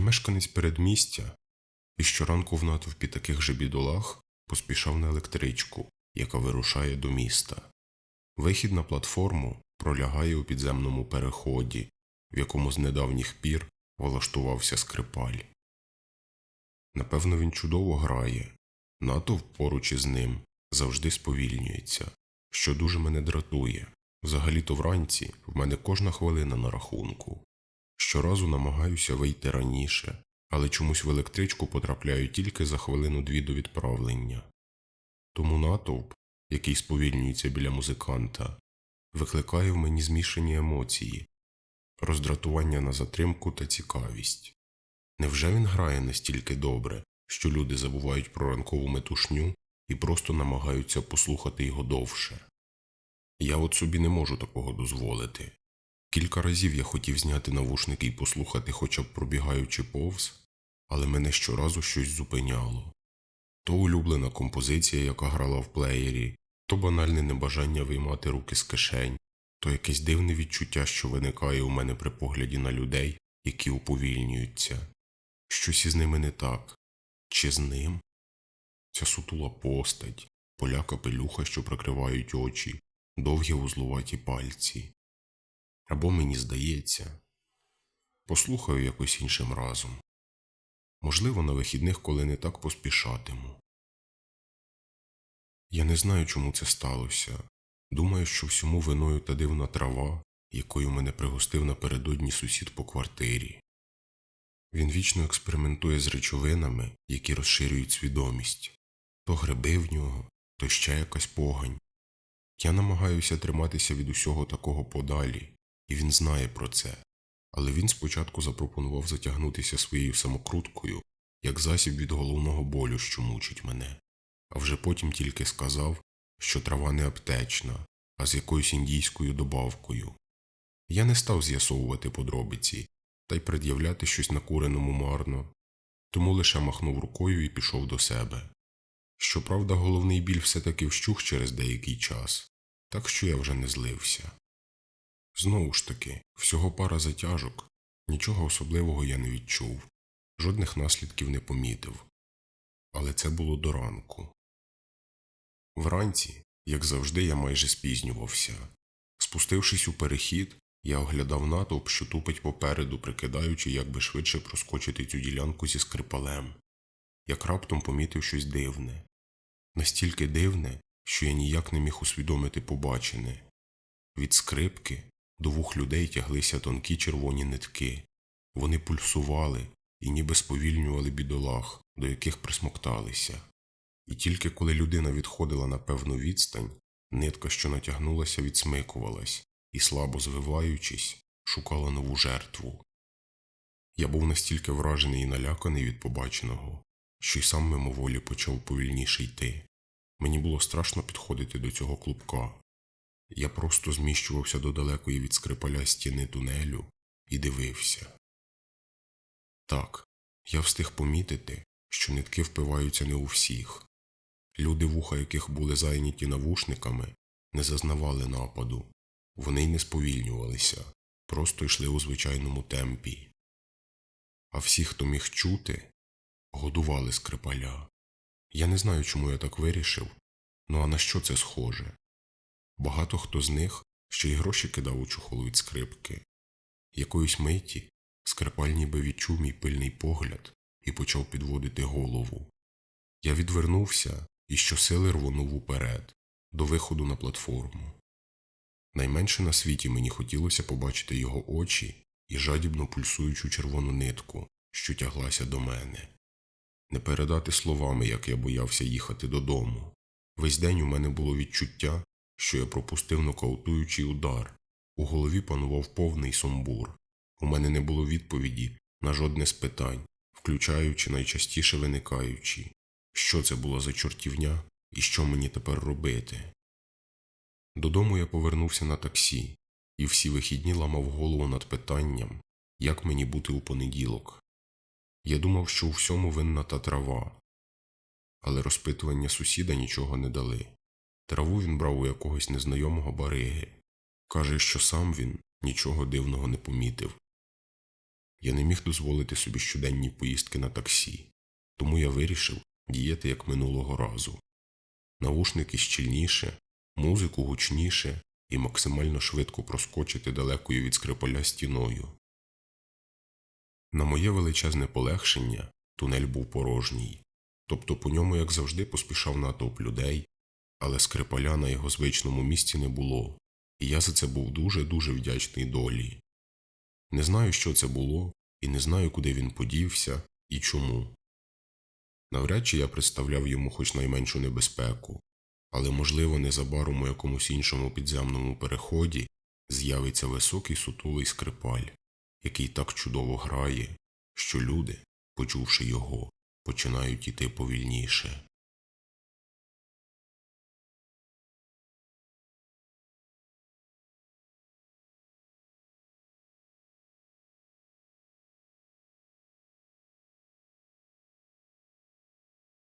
мешканець передмістя, і щоранку в натовпі таких же бідолах поспішав на електричку, яка вирушає до міста. Вихід на платформу пролягає у підземному переході, в якому з недавніх пір влаштувався скрипаль. Напевно, він чудово грає, натовп поруч із ним завжди сповільнюється, що дуже мене дратує. Взагалі-то вранці в мене кожна хвилина на рахунку. Щоразу намагаюся вийти раніше, але чомусь в електричку потрапляю тільки за хвилину-дві до відправлення. Тому натовп, який сповільнюється біля музиканта, викликає в мені змішані емоції, роздратування на затримку та цікавість. Невже він грає настільки добре, що люди забувають про ранкову метушню і просто намагаються послухати його довше? Я от собі не можу такого дозволити. Кілька разів я хотів зняти навушники і послухати, хоча б пробігаючи повз, але мене щоразу щось зупиняло. То улюблена композиція, яка грала в плеєрі, то банальне небажання виймати руки з кишень, то якесь дивне відчуття, що виникає у мене при погляді на людей, які уповільнюються. Щось із ними не так. Чи з ним? Ця сутула постать, поля капелюха, що прикривають очі, довгі вузлуваті пальці. Або мені здається, послухаю якось іншим разом. Можливо, на вихідних, коли не так поспішатиму. Я не знаю, чому це сталося. Думаю, що всьому виною та дивна трава, якою мене пригостив напередодні сусід по квартирі. Він вічно експериментує з речовинами, які розширюють свідомість то гриби в нього, то ще якась погань. Я намагаюся триматися від усього такого подалі, і він знає про це, але він спочатку запропонував затягнутися своєю самокруткою як засіб від головного болю, що мучить мене, а вже потім тільки сказав, що трава не аптечна, а з якоюсь індійською добавкою. Я не став з'ясовувати подробиці та й пред'являти щось накуреному марно, тому лише махнув рукою і пішов до себе. Щоправда, головний біль все таки вщух через деякий час, так що я вже не злився. Знову ж таки, всього пара затяжок, нічого особливого я не відчув, жодних наслідків не помітив. Але це було до ранку. Вранці, як завжди, я майже спізнювався. Спустившись у перехід, я оглядав натовп, що тупить попереду, прикидаючи, як би швидше проскочити цю ділянку зі скрипалем, як раптом помітив щось дивне. Настільки дивне, що я ніяк не міг усвідомити побачене. Від скрипки до вух людей тяглися тонкі червоні нитки. Вони пульсували і ніби сповільнювали бідолах, до яких присмокталися. І тільки коли людина відходила на певну відстань, нитка, що натягнулася, відсмикувалась і, слабо звиваючись, шукала нову жертву. Я був настільки вражений і наляканий від побаченого, що й сам мимоволі почав повільніше йти. Мені було страшно підходити до цього клубка. Я просто зміщувався до далекої від скрипаля стіни тунелю і дивився. Так, я встиг помітити, що нитки впиваються не у всіх. Люди, вуха яких були зайняті навушниками, не зазнавали нападу, вони й не сповільнювалися, просто йшли у звичайному темпі. А всі, хто міг чути, годували скрипаля. Я не знаю, чому я так вирішив, ну а на що це схоже? Багато хто з них ще й гроші кидав у чохол від скрипки. Якоїсь миті скрипаль ніби відчув мій пильний погляд і почав підводити голову. Я відвернувся і щосили рвонув уперед, до виходу на платформу. Найменше на світі мені хотілося побачити його очі і жадібно пульсуючу червону нитку, що тяглася до мене. Не передати словами, як я боявся їхати додому. Весь день у мене було відчуття, що я пропустив нокаутуючий удар. У голові панував повний сумбур. У мене не було відповіді на жодне з питань, включаючи найчастіше виникаючі, що це була за чортівня і що мені тепер робити. Додому я повернувся на таксі і всі вихідні ламав голову над питанням, як мені бути у понеділок. Я думав, що у всьому винна та трава, але розпитування сусіда нічого не дали. Траву він брав у якогось незнайомого бариги. Каже, що сам він нічого дивного не помітив. Я не міг дозволити собі щоденні поїздки на таксі, тому я вирішив діяти як минулого разу. Навушники щільніше, музику гучніше і максимально швидко проскочити далекою від скрипаля стіною. На моє величезне полегшення тунель був порожній, тобто по ньому, як завжди, поспішав натовп людей, але скрипаля на його звичному місці не було, і я за це був дуже-дуже вдячний долі. Не знаю, що це було, і не знаю, куди він подівся і чому. Навряд чи я представляв йому хоч найменшу небезпеку, але, можливо, незабаром у якомусь іншому підземному переході з'явиться високий сутулий скрипаль, який так чудово грає, що люди, почувши його, починають іти повільніше.